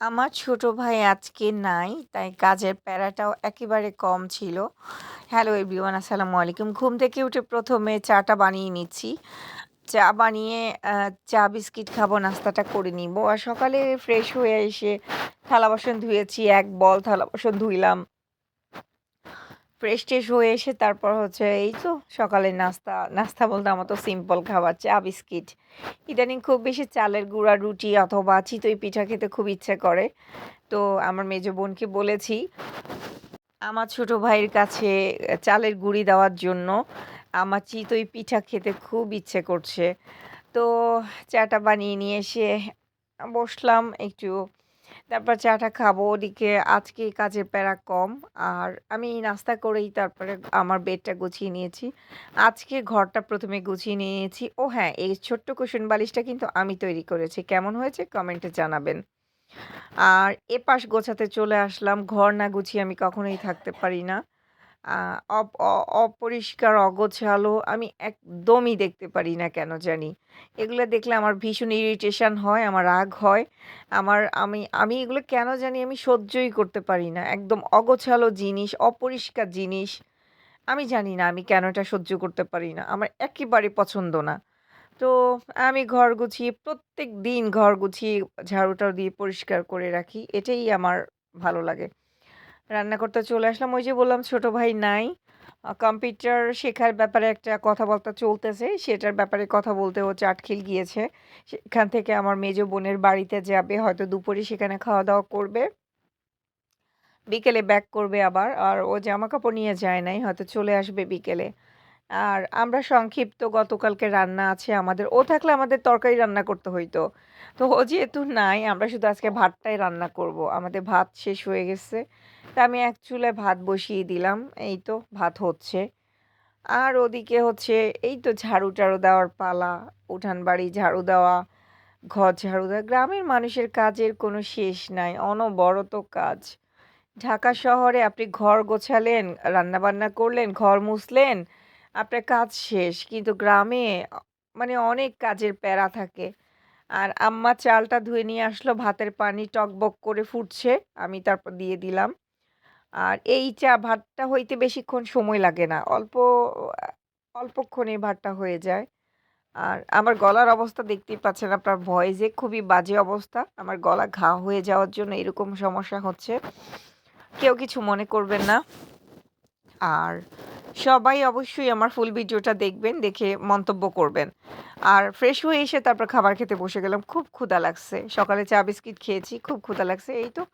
আমার ছোট ভাই আজকে নাই, তাই কাজের প্যারাটাও একেবারে কম ছিল। হ্যালো এভরিওয়ান আসসালামু আলাইকুম। ঘুম থেকে উঠে প্রথমে চাটা বানিয়ে নিচ্ছি। চা বানিয়ে চা বিস্কিট খাব, নাস্তাটা করে নিব। আর সকালে ফ্রেশ হয়ে এসে থালা বাসন ধুয়েছি, এক বল থালা বাসন ধুইলাম। ফ্রেশ ট্রেশ হয়ে এসে তারপর হচ্ছে এই তো সকালে নাস্তা। নাস্তা বলতে আমার তো সিম্পল খাবার, চা, বিস্কিট। ইদানিং খুব বেশি চালের গুঁড়া, রুটি অথবা চিতই পিঠা খেতে খুব ইচ্ছে করে। তো আমার মেজো বোনকে বলেছি, আমার ছোট ভাইয়ের কাছে চালের গুঁড়ি দেওয়ার জন্য আমার চিতই পিঠা খেতে খুব ইচ্ছে করছে। তো চাটা বানিয়ে নিয়ে এসে বসলাম একটু তারপর চাটা খাব, ওদিকে আজকে কাজের প্যারা কম। আর আমি নাস্তা করেই তারপরে আমার বেডটা গুছিয়ে নিয়েছি। আজকে ঘরটা প্রথমে গুছিয়ে নিয়েছি। ও হ্যাঁ এই ছোট্ট কুশন বালিশটা কিন্তু আমি তৈরি করেছি। কেমন হয়েছে কমেন্টে জানাবেন। আর এ পাশ গোছাতে চলে আসলাম। ঘর না গুছিয়ে আমি কখনোই থাকতে পারি না। অপরিষ্কার, অগোছালো, আমি একদমই দেখতে পারি না কেন জানি। এগুলো দেখলে আমার ভীষণ ইরিটেশন হয়, আমার রাগ হয়। আমার, আমি আমি এগুলো কেন জানি আমি সহ্যই করতে পারি না। একদম অগোছালো জিনিস, অপরিষ্কার জিনিস, আমি জানি না আমি কেন এটা সহ্য করতে পারি না। আমার একেবারে পছন্দ না। তো আমি ঘর গুছিয়ে, প্রত্যেক দিন ঘর গুছিয়ে ঝাড়ুটাও দিয়ে পরিষ্কার করে রাখি, এটাই আমার ভালো লাগে। রান্না করতে চলে আসলাম। ওই যে বললাম, ছোট ভাই নাই। কম্পিউটার শেখার ব্যাপারে একটা কথাবার্তা চলতেছে। সেটার ব্যাপারে কথা বলতে ও চাটখিল গিয়েছে। সেখান থেকে আমার মেজো বোনের বাড়িতে যাবে। হয়তো দুপুরে সেখানে খাওয়া দাওয়া করবে। বিকেলে ব্যাক করবে আবার। আর ও জামা কাপড় নিয়ে যায় নাই। হয়তো চলে আসবে বিকেলে। আর আমরা সংক্ষিপ্ত, গতকালকে রান্না আছে আমাদের। ও থাকলে আমাদের তরকারি রান্না করতে হইতো। তো ও যেহেতু নাই, আমরা শুধু আজকে ভাতটাই রান্না করব। আমাদের ভাত শেষ হয়ে গেছে। তা আমি এক চুলায় ভাত বসিয়ে দিলাম। এই তো ভাত হচ্ছে। আর ওদিকে হচ্ছে, এই তো ঝাড়ু টাড়ু দেওয়ার পালা, উঠান বাড়ি ঝাড়ু দেওয়া, ঘর ঝাড়ু দেওয়া। গ্রামের মানুষের কাজের কোনো শেষ নাই, অনবরত কাজ। ঢাকা শহরে আপনি ঘর গোছালেন, রান্নাবান্না করলেন, ঘর মুছলেন আপনার কাজ শেষ, কিন্তু গ্রামে মানে অনেক কাজের প্যারা থাকে। আর আম্মা চালটা ধুয়ে নিয়ে আসলো, ভাতের পানি টকবক করে ফুটছে, আমি তারপর দিয়ে দিলাম। আর এই চা ভাতটা হইতে বেশিক্ষণ সময় লাগে না, অল্প, অল্পক্ষণে ভাতটা হয়ে যায়। আর আমার গলার অবস্থা দেখতেই পাচ্ছেন আপনার ভয়েসে, খুবই বাজে অবস্থা। আমার গলা ঘা হয়ে যাওয়ার জন্য এরকম সমস্যা হচ্ছে। কেউ কিছু মনে করবেন না। আর সবাই অবশ্যই আমার ফুল ভিডিওটা দেখবেন, দেখে মন্তব্য করবেন। আর ফ্রেশ হয়ে এসে তারপর খাবার খেতে বসে গেলাম। খুব ক্ষুধা লাগছে। সকালে চা বিস্কিট খেয়েছি, খুব ক্ষুধা লাগছে। এই তো।